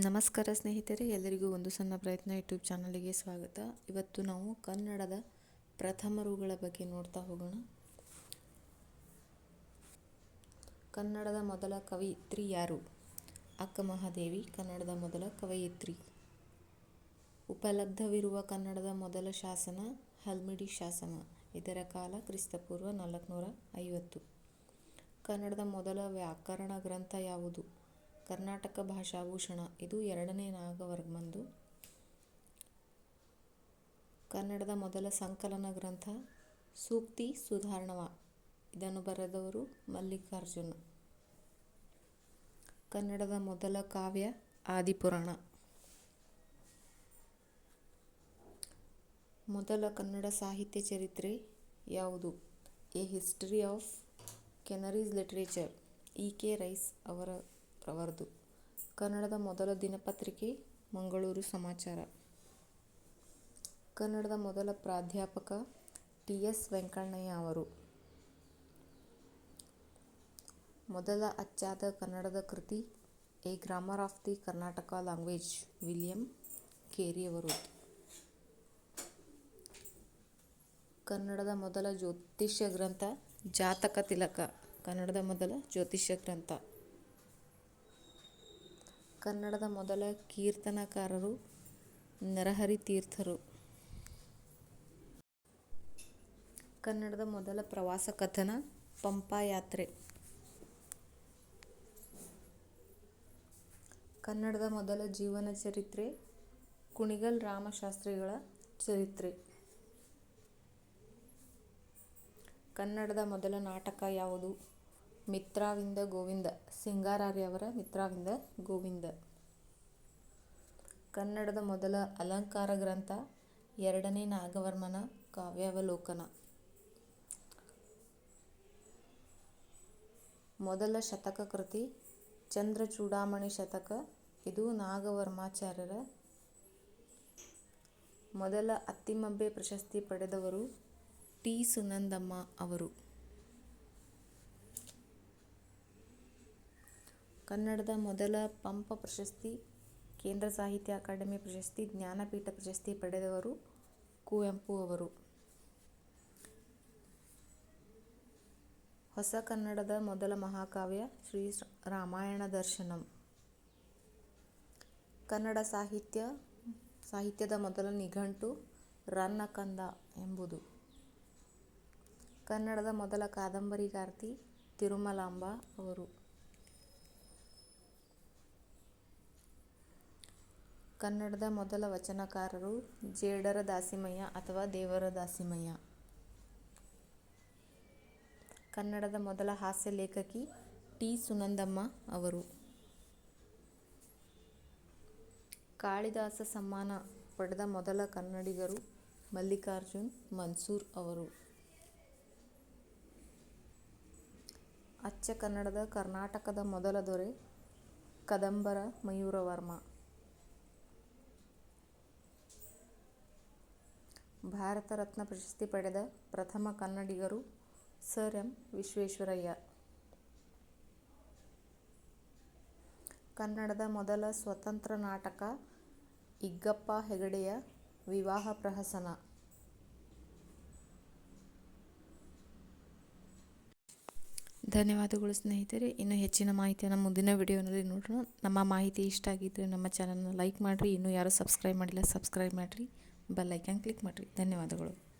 ನಮಸ್ಕಾರ ಸ್ನೇಹಿತರೆ, ಎಲ್ಲರಿಗೂ ಒಂದು ಸಣ್ಣ ಪ್ರಯತ್ನ ಯೂಟ್ಯೂಬ್ ಚಾನಲಿಗೆ ಸ್ವಾಗತ. ಇವತ್ತು ನಾವು ಕನ್ನಡದ ಪ್ರಥಮರುಗಳ ಬಗ್ಗೆ ನೋಡ್ತಾ ಹೋಗೋಣ. ಕನ್ನಡದ ಮೊದಲ ಕವಯಿತ್ರಿ ಯಾರು? ಅಕ್ಕ ಮಹಾದೇವಿ, ಕನ್ನಡದ ಮೊದಲ ಕವಯಿತ್ರಿ. ಉಪಲಬ್ಧವಿರುವ ಕನ್ನಡದ ಮೊದಲ ಶಾಸನ ಹಲ್ಮಿಡಿ ಶಾಸನ. ಇದರ ಕಾಲ ಕ್ರಿಸ್ತಪೂರ್ವ ನಾಲ್ಕುನೂರ ಐವತ್ತು. ಕನ್ನಡದ ಮೊದಲ ವ್ಯಾಕರಣ ಗ್ರಂಥ ಯಾವುದು? ಕರ್ನಾಟಕ ಭಾಷಾಭೂಷಣ. ಇದು ಎರಡನೇ ನಾಗವರ್ಮಂದು. ಕನ್ನಡದ ಮೊದಲ ಸಂಕಲನ ಗ್ರಂಥ, ಸೂಕ್ತಿ ಸುಧಾರಣವ. ಇದನ್ನು ಬರೆದವರು ಮಲ್ಲಿಕಾರ್ಜುನ. ಕನ್ನಡದ ಮೊದಲ ಕಾವ್ಯ ಆದಿಪುರಾಣ. ಮೊದಲ ಕನ್ನಡ ಸಾಹಿತ್ಯ ಚರಿತ್ರೆ ಯಾವುದು? A history of Canarese literature. E K Rice ಅವರ ರವರದು ಕನ್ನಡದ ಮೊದಲ ದಿನಪತ್ರಿಕೆ, ಮಂಗಳೂರು ಸಮಾಚಾರ. ಕನ್ನಡದ ಮೊದಲ ಪ್ರಾಧ್ಯಾಪಕ ಟಿ ಎಸ್ ವೆಂಕಣ್ಣಯ್ಯ ಅವರು. ಮೊದಲ ಅಚ್ಚಾದ ಕನ್ನಡದ ಕೃತಿ a grammar of the Karnataka language, William Carey ಅವರು. ಕನ್ನಡದ ಮೊದಲ ಜ್ಯೋತಿಷ್ಯ ಗ್ರಂಥ, ಜಾತಕ ತಿಲಕ. ಕನ್ನಡದ ಮೊದಲ ಜ್ಯೋತಿಷ್ಯ ಗ್ರಂಥ. ಕನ್ನಡದ ಮೊದಲ ಕೀರ್ತನಕಾರರು ನರಹರಿ ತೀರ್ಥರು. ಕನ್ನಡದ ಮೊದಲ ಪ್ರವಾಸ ಕಥನ ಪಂಪಾಯಾತ್ರೆ ಕನ್ನಡದ ಮೊದಲ ಜೀವನ ಚರಿತ್ರೆ ಕುಣಿಗಲ್ ರಾಮಶಾಸ್ತ್ರಿಗಳ ಚರಿತ್ರೆ. ಕನ್ನಡದ ಮೊದಲ ನಾಟಕ ಯಾವುದು? ಮಿತ್ರಾವಿಂದ ಗೋವಿಂದ ಸಿಂಗಾರಾರ್ಯವರ ಮಿತ್ರಾವಿಂದ ಗೋವಿಂದ. ಕನ್ನಡದ ಮೊದಲ ಅಲಂಕಾರ ಗ್ರಂಥ, ಎರಡನೇ ನಾಗವರ್ಮನ ಕಾವ್ಯಾವಲೋಕನ. ಮೊದಲ ಶತಕ ಕೃತಿ ಚಂದ್ರಚೂಡಾಮಣಿ ಶತಕ, ಇದು ನಾಗವರ್ಮಾಚಾರ್ಯರ ಮೊದಲ ಅತ್ತಿಮಬ್ಬೆ ಪ್ರಶಸ್ತಿ ಪಡೆದವರು ಟಿ. ಸುನಂದಮ್ಮ ಅವರು. ಕನ್ನಡದ ಮೊದಲ ಪಂಪ ಪ್ರಶಸ್ತಿ, ಕೇಂದ್ರ ಸಾಹಿತ್ಯ ಅಕಾಡೆಮಿ ಪ್ರಶಸ್ತಿ, ಜ್ಞಾನಪೀಠ ಪ್ರಶಸ್ತಿ ಪಡೆದವರು ಕುವೆಂಪು ಅವರು. ಹೊಸ ಕನ್ನಡದ ಮೊದಲ ಮಹಾಕಾವ್ಯ ಶ್ರೀ ರಾಮಾಯಣ ದರ್ಶನಂ. ಕನ್ನಡ ಸಾಹಿತ್ಯ, ಸಾಹಿತ್ಯದ ಮೊದಲ ನಿಘಂಟು ರನ್ನ ಕಂದ ಎಂಬುದು. ಕನ್ನಡದ ಮೊದಲ ಕಾದಂಬರಿಗಾರ್ತಿ ತಿರುಮಲಾಂಬ ಅವರು. ಕನ್ನಡದ ಮೊದಲ ವಚನಕಾರರು ಜೇಡರ ದಾಸಿಮಯ್ಯ ಅಥವಾ ದೇವರ ದಾಸಿಮಯ್ಯ. ಕನ್ನಡದ ಮೊದಲ ಹಾಸ್ಯ ಲೇಖಕಿ ಟಿ ಸುನಂದಮ್ಮ ಅವರು. ಕಾಳಿದಾಸ ಸಮ್ಮಾನ ಪಡೆದ ಮೊದಲ ಕನ್ನಡಿಗರು ಮಲ್ಲಿಕಾರ್ಜುನ್, ಮನ್ಸೂರ್ ಅವರು. ಅಚ್ಚ ಕನ್ನಡದ ಕರ್ನಾಟಕದ ಮೊದಲ ದೊರೆ ಕದಂಬರ ಮಯೂರವರ್ಮ. ಭಾರತ ರತ್ನ ಪ್ರಶಸ್ತಿ ಪಡೆದ ಪ್ರಥಮ ಕನ್ನಡಿಗರು ಸರ್ ಎಂ ವಿಶ್ವೇಶ್ವರಯ್ಯ. ಕನ್ನಡದ ಮೊದಲ ಸ್ವತಂತ್ರ ನಾಟಕ ಇಗ್ಗಪ್ಪ ಹೆಗಡೆಯ ವಿವಾಹ ಪ್ರಹಸನ. ಧನ್ಯವಾದಗಳು ಸ್ನೇಹಿತರೆ. ಇನ್ನು ಹೆಚ್ಚಿನ ಮಾಹಿತಿಯನ್ನು ಮುಂದಿನ ವಿಡಿಯೋನಲ್ಲಿ ನೋಡೋಣ. ನಮ್ಮ ಮಾಹಿತಿ ಇಷ್ಟ ಆಗಿದ್ದರೆ ನಮ್ಮ ಚಾನಲ್ನ ಲೈಕ್ ಮಾಡಿರಿ. ಇನ್ನೂ ಯಾರು ಸಬ್ಸ್ಕ್ರೈಬ್ ಮಾಡಿಲ್ಲ ಸಬ್ಸ್ಕ್ರೈಬ್ ಮಾಡಿರಿ. ಬೆಲ್ ಐಕಾನ್ ಕ್ಲಿಕ್ ಮಾಡಿರಿ. ಧನ್ಯವಾದಗಳು.